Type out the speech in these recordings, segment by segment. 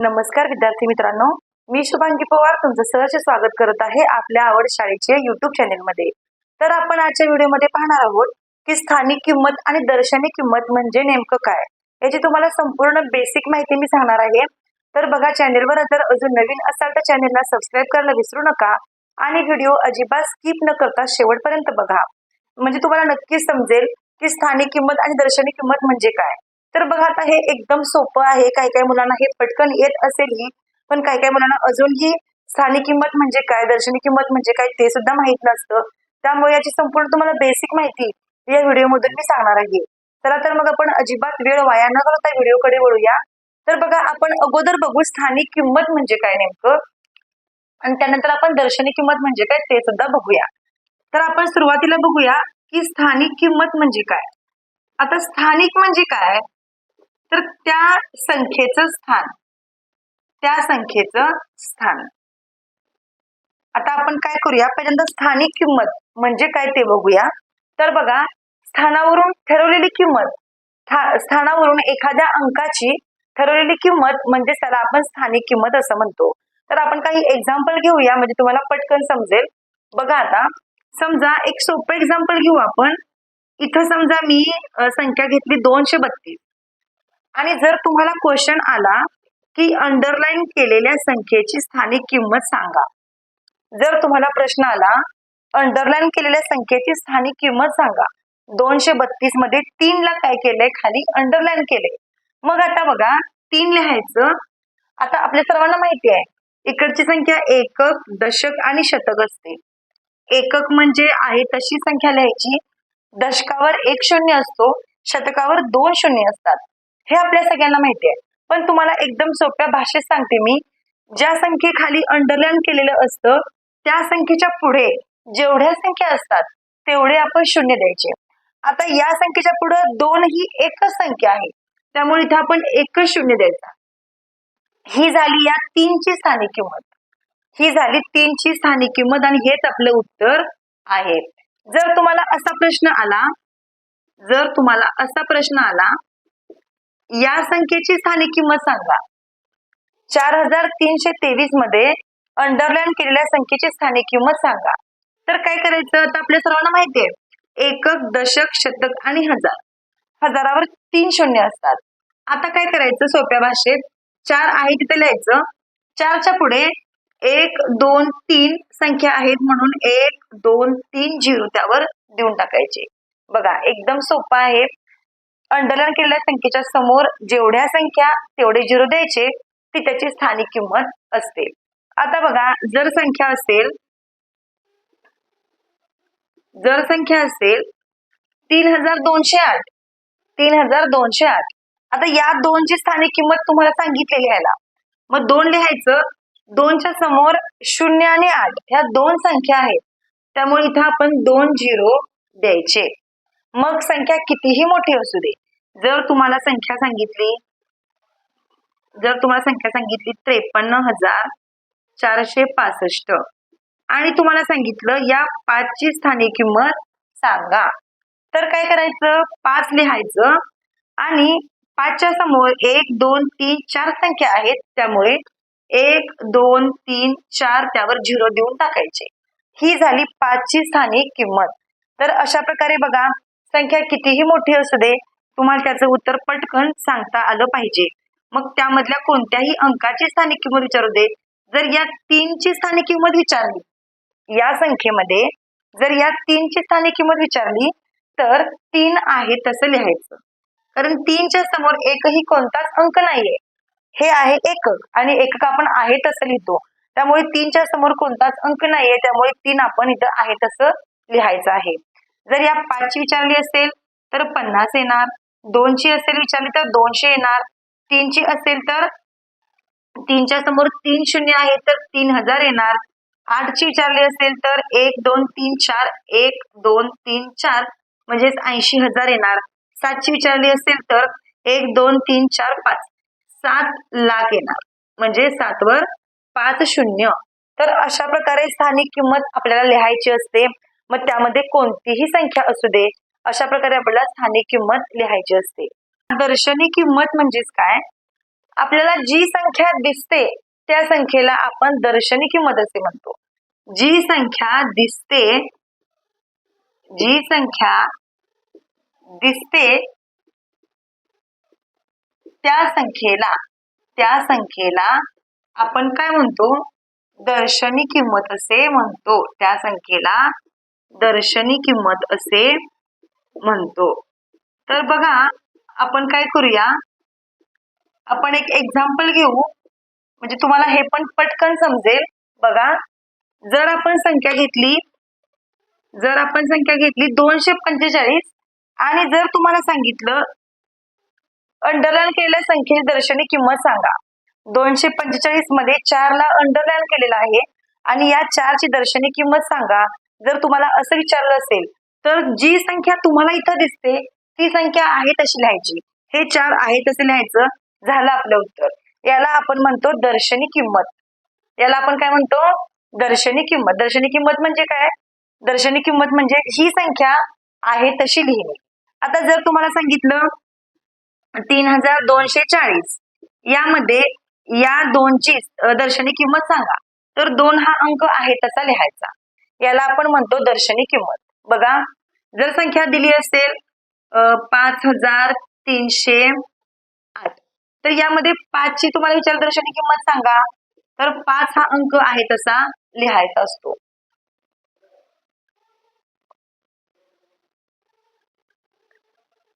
नमस्कार विद्यार्थी मित्रांनो. मी शुभांगी पवार तुमचं सहर्ष स्वागत करत आहे आपल्या आवड शाळेच्या युट्यूब चॅनेलमध्ये तर आपण आजच्या व्हिडिओमध्ये पाहणार आहोत की स्थानिक किंमत आणि दर्शनी किंमत म्हणजे नेमकं काय? याची तुम्हाला संपूर्ण बेसिक माहिती मी सांगणार आहे. तर बघा चॅनेलवर जर अजून नवीन असाल तर चॅनेलला सबस्क्राईब करायला विसरू नका आणि व्हिडिओ अजिबात स्किप न करता शेवटपर्यंत बघा. म्हणजे तुम्हाला नक्कीच समजेल की स्थानिक किंमत आणि दर्शनी किंमत म्हणजे काय? तर बघा आता हे एकदम सोपं आहे. काही काही मुलांना हे पटकन येत असेलही पण काही काही मुलांना अजूनही स्थानिक किंमत म्हणजे काय दर्शनी किंमत म्हणजे काय ते सुद्धा माहीत नसतं. त्यामुळे याची संपूर्ण तुम्हाला बेसिक माहिती या व्हिडिओमधून मी सांगणार आहे. चला तर मग आपण अजिबात वेळ वाया न करता व्हिडिओकडे वळूया. तर बघा आपण अगोदर बघू स्थानिक किंमत म्हणजे काय नेमकं. आणि त्यानंतर आपण दर्शनी किंमत म्हणजे काय ते सुद्धा बघूया. तर आपण सुरुवातीला बघूया की स्थानिक किंमत म्हणजे काय. आता स्थानिक म्हणजे काय? तर त्या संख्येचं स्थान. त्या संख्येचं स्थान. आता आपण काय करूया? पहिल्यांदा स्थानिक किंमत म्हणजे काय ते बघूया. तर बघा स्थानावरून ठरवलेली किंमत स्थानावरून एखाद्या अंकाची ठरवलेली किंमत म्हणजे त्याला आपण स्थानिक किंमत असं म्हणतो. तर आपण काही एक्झाम्पल घेऊया म्हणजे तुम्हाला पटकन समजेल. बघा आता समजा एक सोपं एक्झाम्पल घेऊ आपण. इथं समजा मी संख्या घेतली दोनशे बत्तीस. आणि जर तुम्हाला क्वेश्चन आला की अंडरलाईन केलेल्या संख्येची स्थानिक किंमत सांगा. जर तुम्हाला प्रश्न आला अंडरलाईन केलेल्या संख्येची स्थानिक किंमत सांगा. दोनशे बत्तीसमध्ये तीन ला काय केलंय? खाली अंडरलाईन केलंय. मग आता बघा तीन लिहायचं. आता आपल्या सर्वांना माहिती आहे इकडची संख्या एकक दशक आणि शतक असते. एकक म्हणजे आहे तशी संख्या लिहायची. दशकावर एक शून्य असतो शतकावर दोन शून्य असतात. हे आपल्या सगळ्यांना माहिती आहे. पण तुम्हाला एकदम सोप्या भाषेत सांगते मी. ज्या संख्येखाली अंडरलाईन केलेलं असतं त्या संख्येच्या पुढे जेवढ्या संख्या असतात तेवढे आपण शून्य द्यायचे. आता या संख्येच्या पुढे दोन ही एकच संख्या आहे. त्यामुळे इथे आपण एकच शून्य द्यायचा. ही झाली या तीनची स्थानिक किंमत. ही झाली तीनची स्थानिक किंमत आणि हेच आपलं उत्तर आहे. जर तुम्हाला असा प्रश्न आला जर तुम्हाला असा प्रश्न आला या संख्येची स्थानिक किंमत सांगा. चार हजार तीनशे तेवीसमध्ये अंडरलाईन केलेल्या संख्येची स्थानिक किंमत सांगा. तर काय करायचं? तर आपल्या सर्वांना माहितीये एकक दशक शतक आणि हजार. हजारावर तीन शून्य असतात. आता काय करायचं? सोप्या भाषेत चार आहे तिथे लिहायचं. चारच्या पुढे एक दोन तीन संख्या आहेत म्हणून एक दोन तीन झिरो त्यावर देऊन टाकायचे. बघा एकदम सोपं आहे. अंडरलाईन केलेल्या संख्येच्या समोर जेवढ्या संख्या तेवढे झिरो द्यायचे ती त्याची स्थानिक किंमत असते. आता बघा जर संख्या असेल जर संख्या असेल तीन हजार दोनशे आठ तीन हजार दोनशे आठ. आता या दोनची स्थानिक किंमत तुम्हाला सांगितली लिहायला. मग दोन लिहायचं दोनच्या समोर शून्य आणि आठ ह्या दोन संख्या आहेत. त्यामुळे इथं आपण दोन झिरो द्यायचे. मग संख्या कितीही मोठी असू दे जर तुम्हाला संख्या सांगितली जर तुम्हाला संख्या सांगितली त्रेपन्न हजार चारशे पासष्ट. आणि तुम्हाला सांगितलं या पाचची स्थानिक किंमत सांगा. तर काय करायचं? पाच लिहायचं. आणि पाचच्या समोर एक दोन तीन चार संख्या आहेत. त्यामुळे एक दोन तीन चार त्यावर झिरो देऊन टाकायचे. ही झाली पाचची स्थानिक किंमत. तर अशा प्रकारे बघा संख्या कितीही मोठी असू दे तुम्हाला त्याचं उत्तर पटकन सांगता आलं पाहिजे. मग त्यामधल्या कोणत्याही अंकाची स्थानिक किंमत विचारू दे. जर या तीनची स्थानिक किंमत विचारली या संख्येमध्ये जर या तीनची स्थानिक किंमत विचारली तर तीन आहे तसं लिहायचं. कारण तीनच्या समोर एकही कोणताच अंक नाहीये. हे आहे एकक आणि एकक आपण आहे तसं लिहितो. त्यामुळे तीनच्या समोर कोणताच अंक नाहीये त्यामुळे तीन आपण इथं आहे तसं लिहायचं आहे. जर या पाचची विचारली असेल तर पन्नास येणार. दोनची असेल विचारली तर दोनशे येणार. तीनशे असेल तर तीनच्या समोर तीन शून्य आहे तर तीन हजार येणार. आठची विचारली असेल तर एक दोन तीन चार एक दोन तीन चार म्हणजेच ऐंशी हजार येणार. सातची विचारली असेल तर एक दोन तीन चार पाच. सात लाख येणार. म्हणजे सातवर पाच शून्य. तर अशा प्रकारे स्थानिक किंमत आपल्याला लिहायची असते. मग त्यामध्ये कोणतीही संख्या असू दे. अशा प्रकारे आपल्याला स्थानिक किंमत लिहायची असते. दर्शनी किंमत म्हणजेच काय? आपल्याला जी संख्या दिसते त्या संख्येला आपण दर्शनी किंमत असे म्हणतो. जी संख्या दिसते जी संख्या दिसते त्या संख्येला त्या संख्येला आपण काय म्हणतो? दर्शनी किंमत असे म्हणतो. त्या संख्येला दर्शनी किंमत असे म्हणतो. तर बघा आपण काय करूया? आपण एक एक्झाम्पल घेऊ. म्हणजे तुम्हाला हे पण पटकन समजेल. बघा जर आपण संख्या घेतली जर आपण संख्या घेतली दोनशे पंचेचाळीस आणि जर तुम्हाला सांगितलं अंडरलाईन केलेल्या संख्येची दर्शनी किंमत सांगा. दोनशे पंचेचाळीसमध्ये चारला अंडरलाईन केलेला आहे आणि या चारची दर्शनी किंमत सांगा. जर तुम्हाला असं विचारलं असेल तर जी संख्या तुम्हाला इथं दिसते ती संख्या आहे तशी लिहायची. हे चार आहे तसे लिहायचं झालं आपलं उत्तर. याला आपण म्हणतो दर्शनी किंमत. याला आपण काय म्हणतो? दर्शनी किंमत. दर्शनी किंमत म्हणजे काय? दर्शनी किंमत म्हणजे ही संख्या आहे तशी लिहिणे. आता जर तुम्हाला सांगितलं तीन हजार दोनशे चाळीस. यामध्ये या दोनची दर्शनी किंमत सांगा. तर दोन हा अंक आहे तसा लिहायचा. याला आपण म्हणतो दर्शनी किंमत. बघा जर संख्या दिली असेल पाच हजार तीनशे आठ. तर यामध्ये पाचची तुम्हाला विचार दर्शनी किंमत सांगा. तर पाच हा अंक आहे तसा लिहायचा असतो.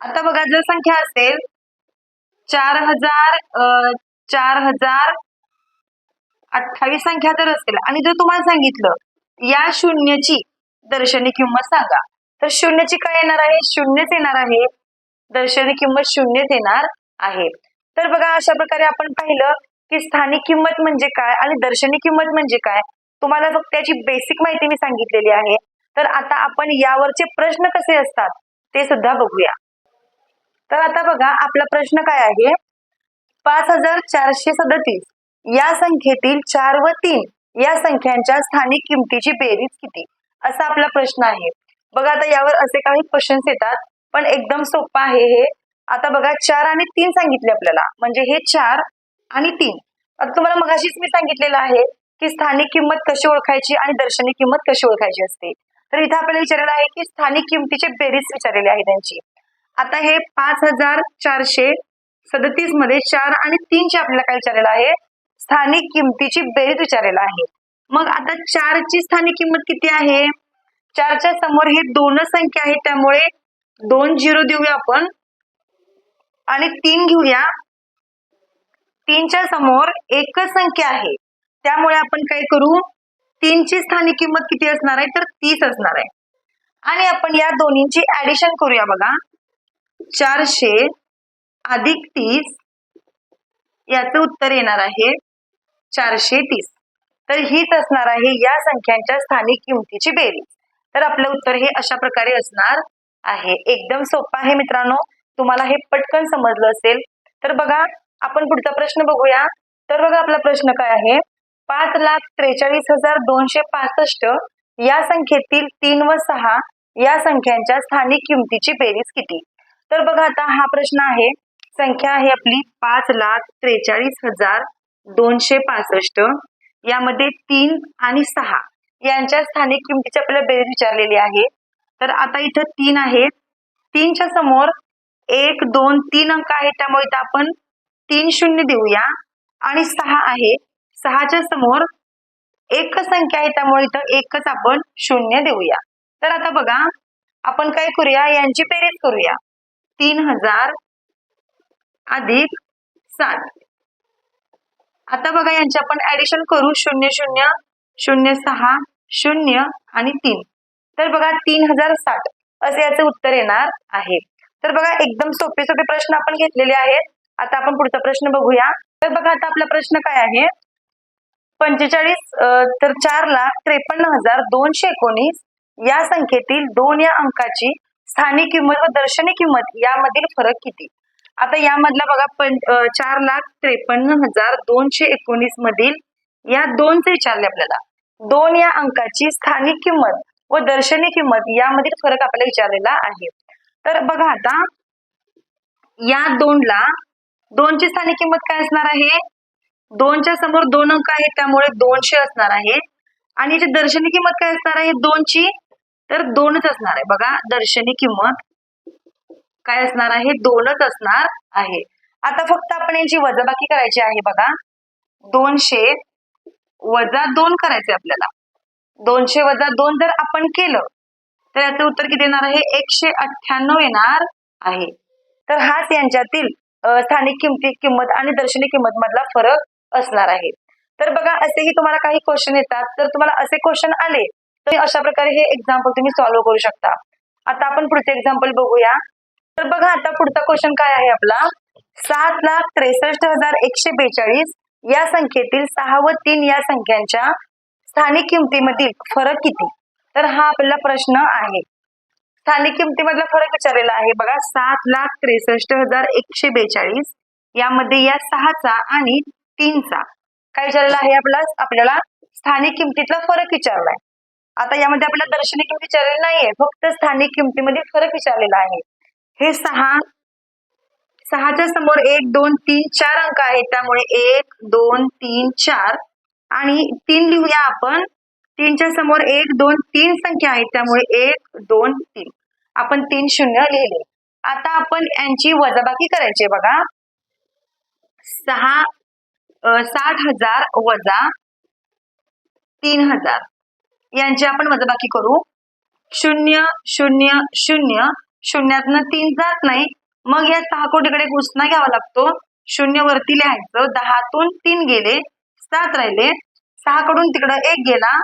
आता बघा जर संख्या असेल चार हजार चार हजार अठ्ठावीस संख्या जर असेल. आणि जर तुम्हाला सांगितलं या शून्यची दर्शनी किंमत सांगा. तर शून्यची काय येणार आहे? शून्यच येणार आहे. दर्शनी किंमत शून्यच येणार आहे. तर बघा अशा प्रकारे आपण पाहिलं की स्थानिक किंमत म्हणजे काय आणि दर्शनी किंमत म्हणजे काय? तुम्हाला फक्त त्याची बेसिक माहिती मी सांगितलेली आहे. तर आता आपण यावरचे प्रश्न कसे असतात ते सुद्धा बघूया. तर आता बघा आपला प्रश्न काय आहे? पाच हजार चारशे सदतीस. या संख्येतील चार व तीन या संख्यांच्या स्थानिक किमतीची बेरीज किती? असा आपला प्रश्न आहे. बघा आता यावर असे काही क्वेश्चन्स येतात पण एकदम सोपं आहे हे. आता बघा चार आणि तीन सांगितले आपल्याला. म्हणजे हे चार आणि तीन. आता तुम्हाला मगाशीच मी सांगितलेलं आहे की स्थानिक किंमत कशी ओळखायची आणि दर्शनी किंमत कशी ओळखायची असते. तर इथे आपल्याला विचारलेलं आहे की स्थानिक किमतीचे बेरीज विचारलेली आहे त्यांची. आता हे पाच हजार चारशे सदतीसमध्ये चार आणि तीनचे आपल्याला काय विचारलेलं आहे? स्थानिक किमतीची बेरीज विचारलेला आहे. मग आता चारची स्थानिक किंमत किती आहे? चारच्या समोर हे दोनच संख्या आहे त्यामुळे दोन झिरो देऊया आपण. आणि तीन घेऊया. तीनच्या समोर एकच संख्या आहे. त्यामुळे आपण काय करू? तीनची स्थानिक किंमत किती असणार आहे? तर तीस असणार आहे. आणि आपण या दोन्हींची ऍडिशन करूया बघा. चारशे अधिक तीस याचं उत्तर येणार आहे चारशे तीस. तर हीच असणार आहे या संख्यांच्या स्थानिक किमतीची बेरीज. तर आपलं उत्तर हे अशा प्रकारे असणार आहे. एकदम सोपं आहे मित्रांनो. तुम्हाला हे पटकन समजलं असेल. तर बघा आपण पुढचा प्रश्न बघूया. तर बघा आपला प्रश्न काय आहे? पाच लाख त्रेचाळीस हजार दोनशे पासष्ट या संख्येतील तीन व सहा या संख्यांच्या स्थानिक किमतीची बेरीज किती? तर बघा आता हा प्रश्न आहे. संख्या आहे आपली पाच लाख त्रेचाळीस हजार दोनशे पासष्ट. यामध्ये तीन आणि सहा यांच्या स्थानिक किमतीची आपल्याला बेरीज विचारलेली आहे. तर आता इथं तीन आहे तीनच्या समोर एक दोन तीन अंक आहेत. त्यामुळे इथं आपण तीन शून्य देऊया. आणि सहा आहे. सहाच्या समोर एकच संख्या आहे. त्यामुळे इथं एकच आपण शून्य देऊया. तर आता बघा आपण काय करूया? यांची बेरीज करूया. तीन हजार अधिक सात आता बघा यांचे आपण ऍडिशन करू. शून्य शून्य शून्य सहा शून्य आणि तीन. तर बघा तीन हजार साठ. असे याचे उत्तर येणार आहे. तर बघा एकदम सोपे सोपे प्रश्न आपण घेतलेले आहेत. आता आपण पुढचा प्रश्न बघूया. तर बघा आता आपला प्रश्न काय आहे? पंचेचाळीस तर चार लाख त्रेपन्न हजार दोनशे एकोणीस. या संख्येतील दोन या अंकाची स्थानिक किंमत व दर्शनी किंमत यामधील फरक किती? आता यामधला बघा पं चार लाख त्रेपन्न हजार दोनशे एकोणीस मधील या दोनचे विचारले आपल्याला. दोन या अंकाची स्थानिक किंमत व दर्शनी किंमत यामधील फरक आपल्याला विचारलेला आहे. तर बघा आता या दोनला दोनची स्थानिक किंमत काय असणार आहे? दोनच्या समोर दोन अंक आहेत त्यामुळे दोनशे असणार आहे. आणि याची दर्शनी किंमत काय असणार आहे? दोनची. तर दोनच असणार आहे. बघा दर्शनी किंमत काय असणार आहे? दोनच असणार आहे. आता फक्त आपण यांची वजाबाकी करायची आहे बघा. दोनशे वजा दोन करायचे आपल्याला. दोनशे वजा दोन जर आपण केलं तर याचं उत्तर किती येणार आहे? एकशे अठ्ठ्याण्णव येणार आहे. तर हाच यांच्यातील स्थानिक किमती किंमत आणि दर्शनी किंमत मधला फरक असणार आहे. तर बघा असेही तुम्हाला काही क्वेश्चन येतात. तर तुम्हाला असे क्वेश्चन आले तर अशा प्रकारे हे एक्झाम्पल तुम्ही सॉल्व्ह करू शकता. आता आपण पुढचे एक्झाम्पल बघूया. तर बघा आता पुढचा क्वेश्चन काय आहे आपला? सात लाख त्रेसष्ट हजार एकशे बेचाळीस या संख्येतील सहा व तीन या संख्यांच्या स्थानिक किमतीमधील फरक किती? तर हा आपला प्रश्न आहे. स्थानिक किमतीमधला फरक विचारलेला आहे. बघा सात लाख त्रेसष्ट हजार एकशे बेचाळीस यामध्ये या सहाचा आणि तीनचा. काय विचारलेला आहे आपला? आपल्याला स्थानिक किमतीतला फरक विचारलाय. आता यामध्ये आपल्याला दर्शनी किंमत विचारलेली नाहीये. फक्त स्थानिक किमतीमध्ये फरक विचारलेला आहे. हे सहा सहाच्या समोर एक दोन तीन चार अंक आहेत. त्यामुळे एक दोन तीन चार आणि तीन लिहूया आपण. तीनच्या समोर एक दोन तीन संख्या आहेत. त्यामुळे एक दोन तीन. आपण तीन शून्य लिहिले. आता आपण यांची वजाबाकी करायची आहे बघा. सहा साठ हजार वजा तीन हजार. यांची आपण वजाबाकी करू. शून्य शून्य शून्य शून्यातनं तीन जात नाही. मग या सहा कोटीकडे घुसणा घ्यावा लागतो. शून्य वरती लिहायचं. दहातून तीन गेले सात राहिले. सहा कडून तिकडं एक गेला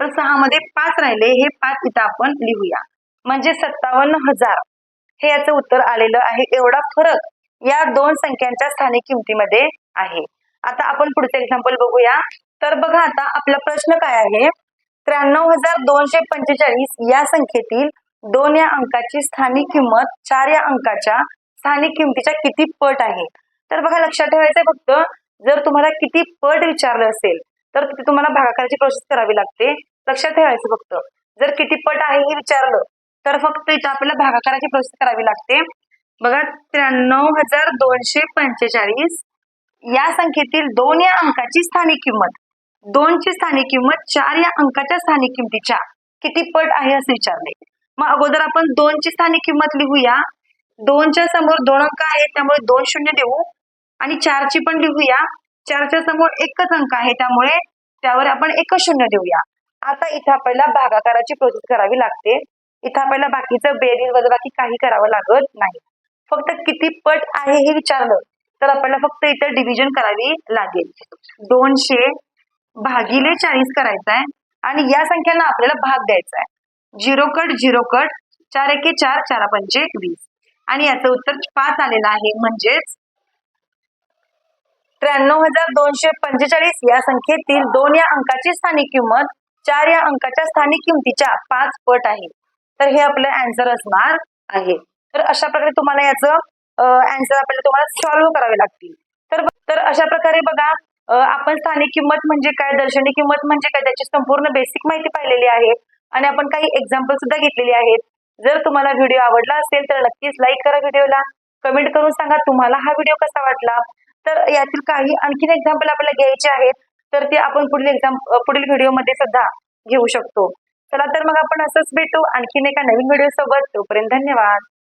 तर सहा मध्ये पाच राहिले. हे पाच इथं आपण लिहूया. म्हणजे सत्तावन्न हजार. हे याचं उत्तर आलेलं आहे. एवढा फरक या दोन संख्यांच्या स्थानिक किमतीमध्ये आहे. आता आपण पुढचं एक्झाम्पल बघूया. तर बघा आता आपला प्रश्न काय आहे? त्र्याण्णव हजार दोनशे पंचेचाळीस या संख्येतील दोन या अंकाची स्थानिक किंमत चार या अंकाच्या स्थानिक किमतीच्या किती पट आहे? तर बघा लक्षात ठेवायचंय फक्त जर तुम्हाला किती पट विचारलं असेल तर तिथे तुम्हाला भागाकाराची प्रोसेस करावी लागते. लक्षात ठेवायचं फक्त. जर किती पट आहे हे विचारलं तर फक्त इथं आपल्याला भागाकाराची प्रोसेस करावी लागते. बघा त्र्याण्णव हजार दोनशे पंचेचाळीस. या संख्येतील दोन या अंकाची स्थानिक किंमत. दोनची स्थानिक किंमत चार या अंकाच्या स्थानिक किमतीच्या किती पट आहे असं विचारले मग अगोदर आपण दोनची स्थानिक किंमत लिहूया. दोनच्या समोर दोन अंक आहेत त्यामुळे दोन शून्य देऊ. आणि चारची पण लिहूया. चारच्या समोर एकच अंक आहे त्यामुळे त्यावर आपण एकच शून्य देऊया. आता इथं आपल्याला भागाकाराची प्रोसेस करावी लागते. इथं आपल्याला बाकीचं बेरीज वजाबाकी काही करावं लागत नाही. फक्त किती पट आहे हे विचारलं तर आपल्याला फक्त इथं डिव्हिजन करावी लागेल. दोनशे भागिले चाळीस करायचं आहे आणि या संख्यांना आपल्याला भाग द्यायचा आहे झिरो कट झिरो कट चार एके चार चार पंचे वीस. आणि याचं उत्तर पाच आलेलं आहे म्हणजेच त्र्याण्णव हजार दोनशे पंचेचाळीस. या संख्येतील दोन या अंकाची स्थानिक किंमत चार या अंकाच्या स्थानिक किमतीच्या पाच पट आहे. तर हे आपलं अँसर असणार आहे. तर अशा प्रकारे तुम्हाला याचं अँसर आपल्याला तुम्हाला सॉल्व्ह करावे लागतील. तर तर अशा प्रकारे बघा आपण स्थानिक किंमत म्हणजे काय दर्शनी किंमत म्हणजे काय त्याची संपूर्ण बेसिक माहिती पाहिलेली आहे. आणि आपण काही एक्झाम्पल सुद्धा घेतलेली आहेत. जर तुम्हाला व्हिडिओ आवडला असेल तर नक्कीच लाईक करा व्हिडिओला कमेंट करून सांगा तुम्हाला हा व्हिडिओ कसा वाटला. तर यातील काही आणखीन एक्झाम्पल आपल्याला घ्यायचे आहेत तर ते आपण पुढील एक्झाम पुढील व्हिडिओमध्ये सुद्धा घेऊ शकतो. चला तर मग आपण असंच भेटू आणखीन एका नवीन व्हिडिओ सोबत. तोपर्यंत धन्यवाद.